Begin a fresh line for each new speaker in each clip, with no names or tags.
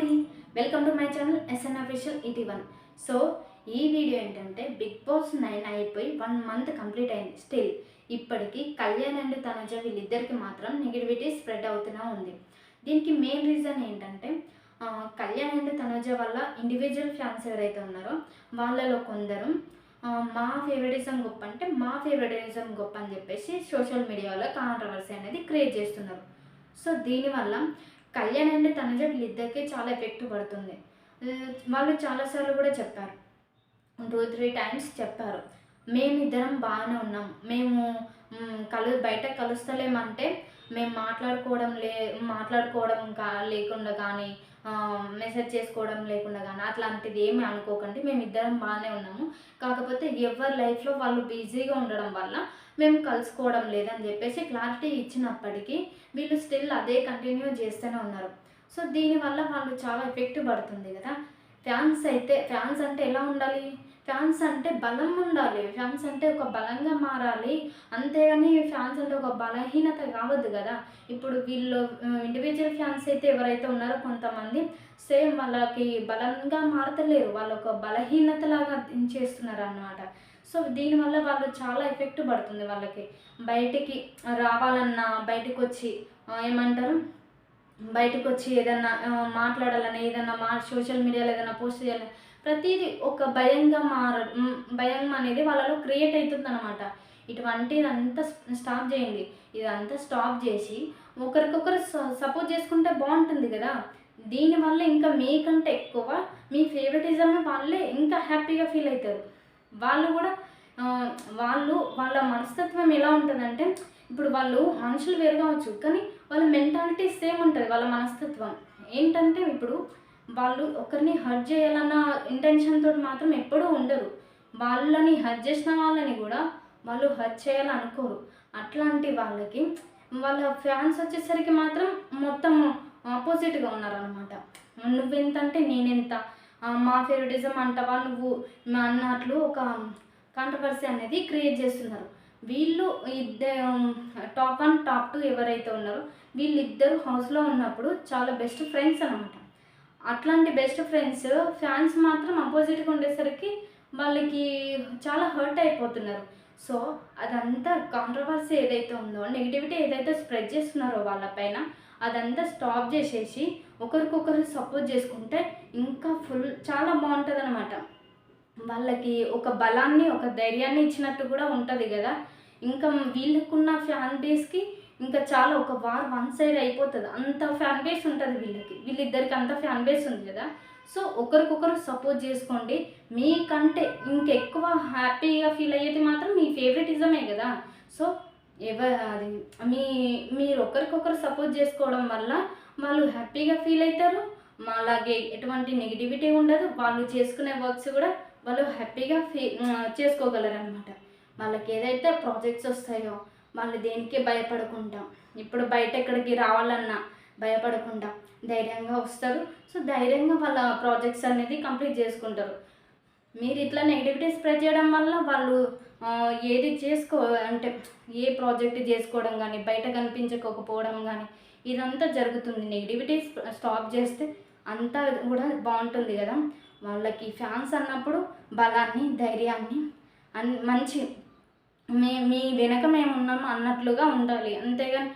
అండి. Welcome to my channel SN official ఇటీ one so ఈ వీడియో ఏంటంటే బిగ్ బాస్ నైన్ అయిపోయి వన్ మంత్ కంప్లీట్ అయింది. స్టిల్ ఇప్పటికీ కళ్యాణ్ అండ్ తనుజ వీళ్ళిద్దరికి మాత్రం నెగిటివిటీ స్ప్రెడ్ అవుతూనే ఉంది. దీనికి మెయిన్ రీజన్ ఏంటంటే కళ్యాణ్ అండ్ తనుజ వల్ల ఇండివిజువల్ ఫ్యాన్స్ ఎవరైతే ఉన్నారో వాళ్ళలో కొందరు మా ఫేవరెటిజం గొప్ప అంటే మా ఫేవరెటిజం గొప్ప అని చెప్పేసి సోషల్ మీడియాలో కాంట్రవర్సీ అనేది క్రియేట్ చేస్తున్నారు. సో దీనివల్ల కళ్యాణ్ అండ్ తనుజ వీళ్ళిద్దరికి చాలా ఎఫెక్ట్ పడుతుంది. వాళ్ళు చాలాసార్లు కూడా చెప్పారు. టూ త్రీ టైమ్స్ చెప్పారు. మేమిద్దరం బాగానే ఉన్నాం. మేము కలు బయట కలుస్తలేమంటే మేము మాట్లాడుకోవడం లే మాట్లాడుకోవడం కా లేకుండా కానీ మెసేజ్ చేసుకోవడం లేకుండా కానీ అట్లాంటిది ఏమీ అనుకోకండి. మేము ఇద్దరం బాగానే ఉన్నాము. కాకపోతే ఎవరి లైఫ్లో వాళ్ళు బిజీగా ఉండడం వల్ల మేము కలుసుకోవడం లేదని చెప్పేసి క్లారిటీ ఇచ్చినప్పటికీ వీళ్ళు స్టిల్ అదే కంటిన్యూ చేస్తూనే ఉన్నారు. సో దీనివల్ల వాళ్ళు చాలా ఎఫెక్ట్ పడుతుంది కదా. ఫ్యాన్స్ అయితే ఫ్యాన్స్ అంటే ఎలా ఉండాలి? ఫ్యాన్స్ అంటే బలం ఉండాలి. ఫ్యాన్స్ అంటే ఒక బలంగా మారాలి. అంతేగాని ఫ్యాన్స్ అంటే ఒక బలహీనత కావద్దు కదా. ఇప్పుడు వీళ్ళు ఇండివిజువల్ ఫ్యాన్స్ అయితే ఎవరైతే ఉన్నారో కొంతమంది సేమ్ వాళ్ళకి బలంగా మారతలేరు. వాళ్ళు ఒక బలహీనత లాగా చేస్తున్నారు అన్నమాట సో దీనివల్ల వాళ్ళు చాలా ఎఫెక్ట్ పడుతుంది వాళ్ళకి. బయటికి రావాలన్నా బయటకు వచ్చి ఏమంటారు? బయటకు వచ్చి ఏదన్నా మాట్లాడాలని ఏదన్నా మా సోషల్ మీడియాలో ఏదైనా పోస్ట్ చేయాలని ప్రతిదీ ఒక భయంగా మార భయం అనేది వాళ్ళలో క్రియేట్ అవుతుంది అనమాట ఇటువంటిదంతా స్టాప్ చేయండి. ఇదంతా స్టాప్ చేసి ఒకరికొకరు సపోర్ట్ చేసుకుంటే బాగుంటుంది కదా. దీనివల్ల ఇంకా మీకంటే ఎక్కువ మీ ఫేవరెటిజం వాళ్ళే ఇంకా హ్యాపీగా ఫీల్ అవుతారు. వాళ్ళు కూడా వాళ్ళు వాళ్ళ మనస్తత్వం ఎలా ఉంటుందంటే ఇప్పుడు వాళ్ళు మనుషులు వేరు కావచ్చు కానీ వాళ్ళ మెంటాలిటీ సేమ్ ఉంటుంది వాళ్ళ మనస్తత్వం. ఏంటంటే ఇప్పుడు వాళ్ళు ఒకరిని హర్ట్ చేయాలన్న ఇంటెన్షన్తో మాత్రం ఎప్పుడూ ఉండరు. వాళ్ళని హర్ట్ చేసిన వాళ్ళని కూడా వాళ్ళు హర్ట్ చేయాలనుకోరు అట్లాంటి వాళ్ళకి వాళ్ళ ఫ్యాన్స్ వచ్చేసరికి మాత్రం మొత్తం ఆపోజిట్గా ఉన్నారనమాట నువ్వెంతంటే నేనెంత? మా ఫేవరెటిజం అంటావా? నువ్వు మా అన్నట్లు ఒక కాంట్రవర్సీ అనేది క్రియేట్ చేస్తున్నారు. వీళ్ళు ఇద్దరు టాప్ వన్ టాప్ టూ ఎవరైతే ఉన్నారో వీళ్ళిద్దరు హౌస్లో ఉన్నప్పుడు చాలా బెస్ట్ ఫ్రెండ్స్ అనమాట అట్లాంటి బెస్ట్ ఫ్రెండ్స్ ఫ్యాన్స్ మాత్రం అపోజిట్గా ఉండేసరికి వాళ్ళకి చాలా హర్ట్ అయిపోతున్నారు. సో అదంతా కాంట్రవర్సీ ఏదైతే ఉందో నెగిటివిటీ ఏదైతే స్ప్రెడ్ చేస్తున్నారో వాళ్ళపైన అదంతా స్టాప్ చేసేసి ఒకరికొకరు సపోర్ట్ చేసుకుంటే ఇంకా ఫుల్ చాలా బాగుంటుంది అనమాట వాళ్ళకి ఒక బలాన్ని ఒక ధైర్యాన్ని ఇచ్చినట్టు కూడా ఉంటుంది కదా. ఇంకా వీళ్ళకున్న ఫ్యాన్ బేస్కి ఇంకా చాలా ఒక వార్ వన్ సైడ్ అయిపోతుంది. అంత ఫ్యాన్ బేస్ ఉంటుంది వీళ్ళకి. వీళ్ళిద్దరికి అంత ఫ్యాన్ బేస్ ఉంది కదా. సో ఒకరికొకరు సపోర్ట్ చేసుకోండి. మీకంటే ఇంకెక్కువ హ్యాపీగా ఫీల్ అయ్యేది మాత్రం మీ ఫేవరెటిజమే కదా. సో ఎవ అది మీ మీరు ఒకరికొకరు సపోర్ట్ చేసుకోవడం వల్ల వాళ్ళు హ్యాపీగా ఫీల్ అవుతారు మా అలాగే ఎటువంటి నెగిటివిటీ ఉండదు. వాళ్ళు చేసుకునే వర్క్స్ కూడా వాళ్ళు హ్యాపీగా ఫీ చేసుకోగలరనమాట వాళ్ళకి ఏదైతే ప్రాజెక్ట్స్ వస్తాయో వాళ్ళు దేనికి భయపడకుండా ఇప్పుడు బయట ఎక్కడికి రావాలన్నా భయపడకుండా ధైర్యంగా వస్తారు. సో ధైర్యంగా వాళ్ళ ప్రాజెక్ట్స్ అనేది కంప్లీట్ చేసుకుంటారు. మీరు ఇట్లా నెగిటివిటీ స్ప్రెడ్ చేయడం వల్ల వాళ్ళు ఏది చేసుకో అంటే ఏ ప్రాజెక్ట్ చేసుకోవడం కానీ బయట కనిపించకపోవడం కానీ ఇదంతా జరుగుతుంది. నెగిటివిటీ స్టాప్ చేస్తే అంతా కూడా బాగుంటుంది కదా. వాళ్ళకి ఫ్యాన్స్ అన్నప్పుడు బలాన్ని ధైర్యాన్ని అన్ మంచి మీ మీ వెనక మేము ఉన్నాము అన్నట్లుగా ఉండాలి. అంతేగాని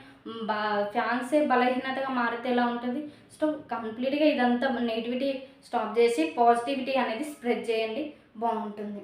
బా ఫ్యాన్సే బలహీనతగా మారితే ఎలా ఉంటుంది. సో కంప్లీట్గా ఇదంతా నెగిటివిటీ స్టాప్ చేసి పాజిటివిటీ అనేది స్ప్రెడ్ చేయండి. బాగుంటుంది.